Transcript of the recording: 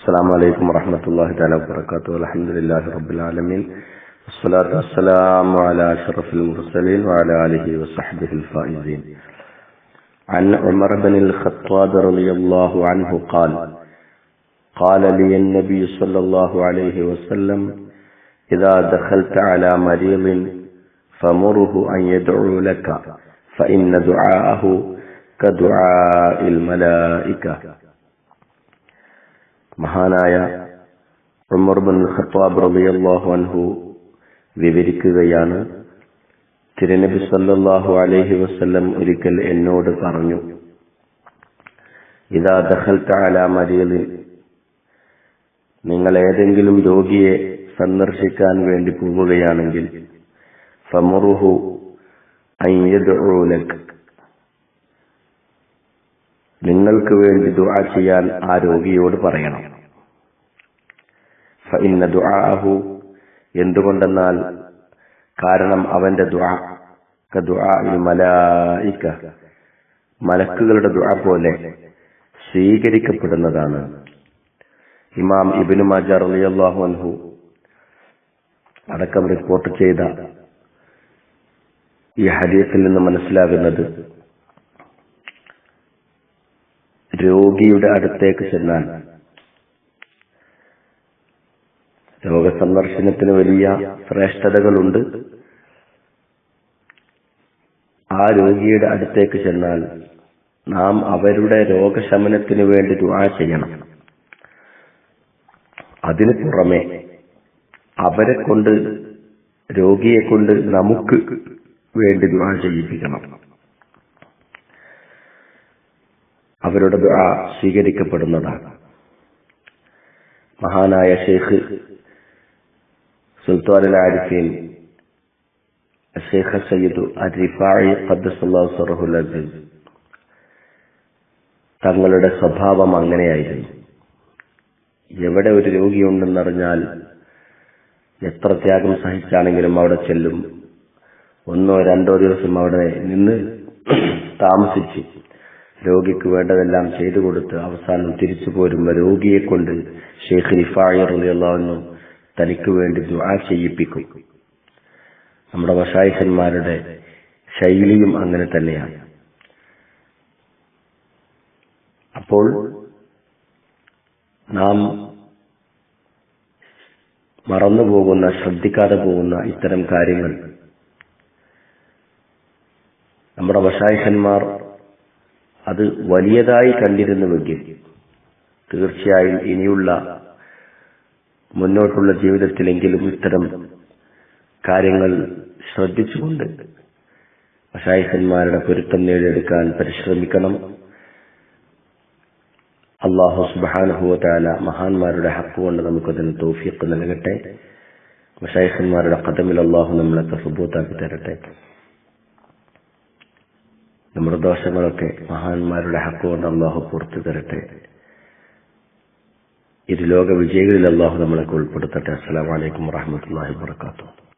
السلام عليكم ورحمة الله تعالى وبركاته. الحمد لله رب العالمين. والصلاة والسلام على أشرف المرسلين وعلى آله وصحبه الفائزين. عن عمر بن الخطاب رضي الله عنه قال قال لي النبي صلى الله عليه وسلم إذا دخلت على مريض فمره أن يدعو لك فإن دعاءه كدعاء الملائكة. മഹാനായ Umar bin അൻഹു വിവരിക്കുകയാണ് തിരുനബി സല്ലല്ലാഹു അലൈഹി വസല്ലം ഒരിക്കൽ എന്നോട് പറഞ്ഞു ഇതാ ദഹൽ അലാ മരീദിൻ നിങ്ങൾ ഏതെങ്കിലും രോഗിയെ സന്ദർശിക്കാൻ വേണ്ടി പോവുകയാണെങ്കിൽ ഫമുറുഹു നിങ്ങൾക്ക് വേണ്ടി ദുആ ചെയ്യാൻ ആ രോഗിയോട് പറയണം. ഫഇന്ന ദുആഹു എന്തുകൊണ്ടെന്നാൽ കാരണം അവന്റെ ദുആ കദുആഇൽ മലായിക. മലക്കുകളുടെ ദുആ പോലെ സ്വീകരിക്കപ്പെടുന്നതാണ്. ഇമാം ഇബിനു മാജ റളിയല്ലാഹു അൻഹു അടക്കം റിപ്പോർട്ട് ചെയ്ത ഈ ഹദീസിൽ നിന്ന് മനസ്സിലാകുന്നത് രോഗിയുടെ അടുത്തേക്ക് ചെന്നാൽ രോഗസന്ദർശനത്തിന് വലിയ ശ്രേഷ്ഠതകളുണ്ട്. ആ രോഗിയുടെ അടുത്തേക്ക് ചെന്നാൽ നാം അവരുടെ രോഗശമനത്തിന് വേണ്ടി ദുആ ചെയ്യണം. അതിനു പുറമെ അവരെ കൊണ്ട് രോഗിയെ കൊണ്ട് നമുക്ക് വേണ്ടി ദുആ ചെയ്യിപ്പിക്കണം. അവരുടെ ദുആ സ്വീകരിക്കപ്പെടുന്നതാണ്. മഹാനായ ഷെയ്ഖ് സുൽത്താൻ ആരിഫീൻ സയ്യിദ് അരിഫായി ഖദ്ദസല്ലാഹു സറഹുൽ അസീസ് തങ്ങളുടെ സ്വഭാവം അങ്ങനെയായിരുന്നു. എവിടെ ഒരു രോഗിയുണ്ടെന്നറിഞ്ഞാൽ എത്ര ത്യാഗം സഹിച്ചാണെങ്കിലും അവിടെ ചെല്ലും. ഒന്നോ രണ്ടോ ദിവസം അവിടെ നിന്ന് താമസിച്ച് രോഗിക്ക് വേണ്ടതെല്ലാം ചെയ്തു കൊടുത്ത് അവസാനം തിരിച്ചു പോരുമ്പോൾ രോഗിയെ കൊണ്ട് ഷെയ്ഖ് റിഫായറിയാവുന്നു തനിക്ക് വേണ്ടി ദുആ ചെയ്യിപ്പിക്കും. നമ്മുടെ വശായിഹന്മാരുടെ ശൈലിയും അങ്ങനെ തന്നെയാണ്. അപ്പോൾ നാം മറന്നുപോകുന്ന ശ്രദ്ധിക്കാതെ പോകുന്ന ഇത്തരം കാര്യങ്ങൾ നമ്മുടെ വശായിഹന്മാർ അത് വലിയതായി കണ്ടിരുന്നുവെങ്കിൽ തീർച്ചയായും ഇനിയുള്ള മുന്നോട്ടുള്ള ജീവിതത്തിലെങ്കിലും ഇത്തരം കാര്യങ്ങൾ ശ്രദ്ധിച്ചുകൊണ്ട് വഷായിഖന്മാരുടെ പൊരുത്തം നേടിയെടുക്കാൻ പരിശ്രമിക്കണം. അള്ളാഹു സുബാനുഭവത്താല മഹാന്മാരുടെ ഹക്ക് കൊണ്ട് നമുക്കതിന് തോഫിയൊക്കെ നൽകട്ടെ. വഷായിഖന്മാരുടെ കഥമിൽ അള്ളാഹു നമ്മളെ തസുബൂത്താക്കി തരട്ടെ. നമ്മുടെ ദോഷങ്ങളൊക്കെ മഹാന്മാരുടെ ഹക്ക് കൊണ്ട് അള്ളാഹു പുറത്തു തരട്ടെ ഇത് ലോക വിജയികളിൽ അള്ളാഹു നമ്മളെ ഉൾപ്പെടുത്തട്ടെ. അസ്സലാമലൈക്കും വാഹമത്തല്ലാഹി വാത്തു